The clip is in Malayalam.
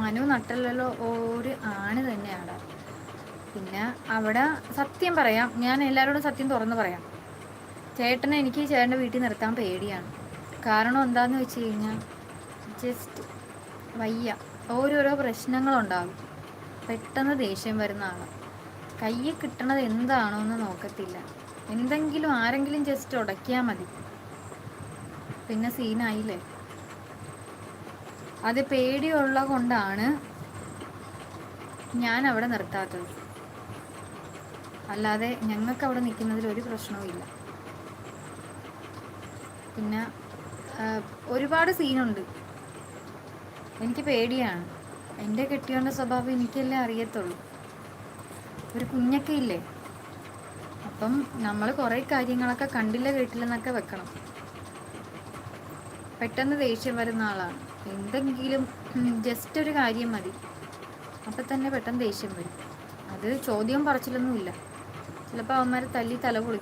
മനു നട്ടല്ലല്ലോ ഒരു ആണ് തന്നെയാണ്. പിന്നെ അവിടെ സത്യം പറയാം ഞാൻ എല്ലാവരോടും സത്യം തുറന്നു പറയാം. ചേട്ടനെ എനിക്ക് ചേട്ടന്റെ വീട്ടിൽ നിർത്താൻ പേടിയാണ്. കാരണം എന്താണെന്ന് വെച്ച് കഴിഞ്ഞാൽ ജസ്റ്റ് വയ്യ. ഓരോരോ പ്രശ്നങ്ങളുണ്ടാകും. പെട്ടെന്ന് ദേഷ്യം വരുന്ന ആളാണ് കയ്യിൽ കിട്ടണത് എന്താണോ എന്ന് നോക്കത്തില്ല. എന്തെങ്കിലും ആരെങ്കിലും ജസ്റ്റ് ഉടക്കിയാൽ മതി. പിന്നെ സീനായില്ലേ അത് പേടിയുള്ള കൊണ്ടാണ് ഞാൻ അവിടെ നിർത്താത്തത്. അല്ലാതെ ഞങ്ങൾക്ക് അവിടെ നിൽക്കുന്നതിൽ ഒരു പ്രശ്നവും ഇല്ല. പിന്നെ ഒരുപാട് സീനുണ്ട്. എനിക്ക് പേടിയാണ്. എന്റെ കെട്ടിയോന്റെ സ്വഭാവം എനിക്കല്ലേ അറിയത്തുള്ളൂ. ഒരു കുഞ്ഞൊക്കെ ഇല്ലേ? അപ്പം നമ്മൾ കുറേ കാര്യങ്ങളൊക്കെ കണ്ടില്ല കേട്ടില്ലെന്നൊക്കെ വെക്കണം. പെട്ടെന്ന് ദേഷ്യം വരുന്ന ആളാണ്. എന്തെങ്കിലും ജസ്റ്റ് ഒരു കാര്യം മതി. അപ്പം തന്നെ പെട്ടെന്ന് ദേഷ്യം വരും. അത് ചോദ്യം പറച്ചിലൊന്നുമില്ല. ചിലപ്പോൾ അവന്മാർ തല്ലി തല